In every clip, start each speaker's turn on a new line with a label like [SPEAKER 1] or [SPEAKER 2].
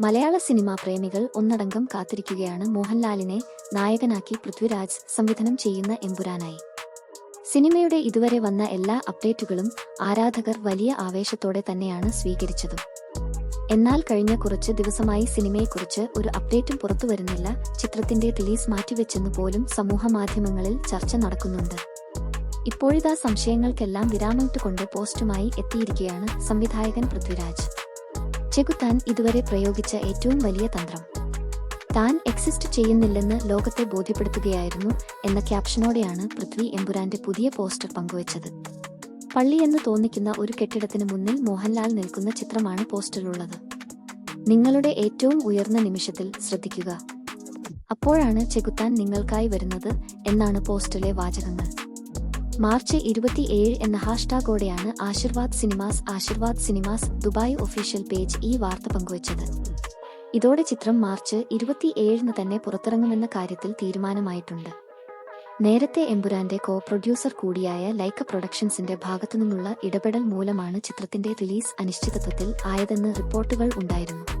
[SPEAKER 1] മലയാള cinema പ്രേമികൾ ഒന്നടങ്കം കാത്തിരിക്കുകയാണ് മോഹൻലാലിനെ നായകനാക്കി പൃഥ്വിരാജ് സംവിധാനം ചെയ്യുന്ന എമ്പുരാനായി. സിനിമയുടെ ഇതുവരെ വന്ന എല്ലാ അപ്ഡേറ്റുകളും ആരാധകർ വലിയ ആവേശത്തോടെ തന്നെയാണ് സ്വീകരിച്ചതും. എന്നാൽ കഴിഞ്ഞ കുറച്ച് ദിവസമായി സിനിമയെക്കുറിച്ച് ഒരു അപ്ഡേറ്റും പുറത്തുവരുന്നില്ല ചിത്രത്തിന്റെ റിലീസ് മാറ്റിവെച്ചെന്ന് പോലും സമൂഹ മാധ്യമങ്ങളിൽ ചർച്ച നടക്കുന്നുണ്ട്. ഇപ്പോഴിതാ സംശയങ്ങൾക്കെല്ലാം വിരാമമിട്ടുകൊണ്ട് പോസ്റ്റുമായി എത്തിയിരിക്കുകയാണ് സംവിധായകൻ പൃഥ്വിരാജ്. ചെകുത്താൻ ഇതുവരെ പ്രയോഗിച്ച ഏറ്റവും വലിയ തന്ത്രം. താൻ എക്സിസ്റ്റ് ചെയ്യുന്നില്ലെന്ന് ലോകത്തെ ബോധ്യപ്പെടുത്തുകയായിരുന്നു എന്ന ക്യാപ്ഷനോടെയാണ് പൃഥ്വി എമ്പുരാന്റെ പുതിയ പോസ്റ്റർ പങ്കുവച്ചത്. പള്ളിയെന്ന് തോന്നിക്കുന്ന ഒരു കെട്ടിടത്തിന് മുന്നിൽ മോഹൻലാൽ നിൽക്കുന്ന ചിത്രമാണ് പോസ്റ്ററിലുള്ളത്. നിങ്ങളുടെ ഏറ്റവും ഉയർന്ന നിമിഷത്തിൽ ശ്രദ്ധിക്കുക. അപ്പോഴാണ് ചെകുത്താൻ നിങ്ങൾക്കായി വരുന്നത് എന്നാണ് പോസ്റ്ററിലെ വാചകങ്ങൾ. മാർച്ച് ഇരുപത്തിയേഴ് എന്ന ഹാഷ്ടാഗോടെയാണ് Aashirvad Cinemas Aashirvad Cinemas Dubai official page ഈ വാർത്ത പങ്കുവച്ചത്. ഇതോടെ ചിത്രം മാർച്ച് ഇരുപത്തിയേഴിന് തന്നെ പുറത്തിറങ്ങുമെന്ന കാര്യത്തിൽ തീരുമാനമായിട്ടുണ്ട്. നേരത്തെ എമ്പുരാന്റെ കോ പ്രൊഡ്യൂസർ കൂടിയായ ലൈക്ക പ്രൊഡക്ഷൻസിന്റെ ഭാഗത്തുനിന്നുള്ള ഇടപെടൽ മൂലമാണ് ചിത്രത്തിന്റെ റിലീസ് അനിശ്ചിതത്വത്തിൽ ആയതെന്ന് റിപ്പോർട്ടുകൾ ഉണ്ടായിരുന്നു.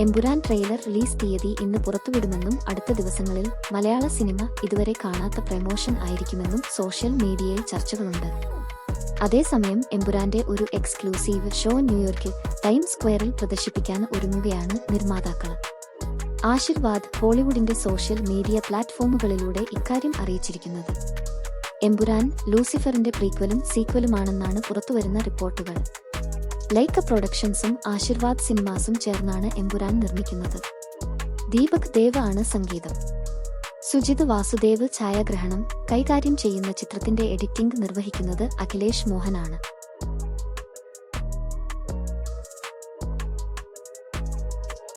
[SPEAKER 1] എമ്പുരാൻ ട്രെയിലർ റിലീസ് തീയതി ഇന്ന് പുറത്തുവിടുമെന്നും അടുത്ത ദിവസങ്ങളിൽ മലയാള സിനിമ ഇതുവരെ കാണാത്ത പ്രമോഷൻ ആയിരിക്കുമെന്നും സോഷ്യൽ മീഡിയയിൽ ചർച്ചകളുണ്ട്. അതേസമയം എമ്പുരാന്റെ ഒരു എക്സ്ക്ലൂസീവ് ഷോ ന്യൂയോർക്കിൽ ടൈം സ്ക്വയറിൽ പ്രദർശിപ്പിക്കാൻ ഒരുങ്ങുകയാണ് നിർമ്മാതാക്കൾ. ആശീർവാദ് ഹോളിവുഡിന്റെ സോഷ്യൽ മീഡിയ പ്ലാറ്റ്ഫോമുകളിലൂടെ ഇക്കാര്യം അറിയിച്ചിരിക്കുന്നത്. എമ്പുരാൻ ലൂസിഫറിന്റെ പ്രീക്വലും സീക്വലുമാണെന്നാണ് പുറത്തുവരുന്ന റിപ്പോർട്ടുകൾ. ലൈക്ക പ്രൊഡക്ഷൻസും ആശീർവാദ് സിനിമാസും ചേർന്നാണ് എമ്പുരാൻ നിർമ്മിക്കുന്നത്. ദീപക് ദേവ് ആണ് സംഗീതം. സുജിത് വാസുദേവ് ഛായാഗ്രഹണം കൈകാര്യം ചെയ്യുന്ന ചിത്രത്തിന്റെ എഡിറ്റിംഗ് നിർവഹിക്കുന്നത് അഖിലേഷ് മോഹനാണ്.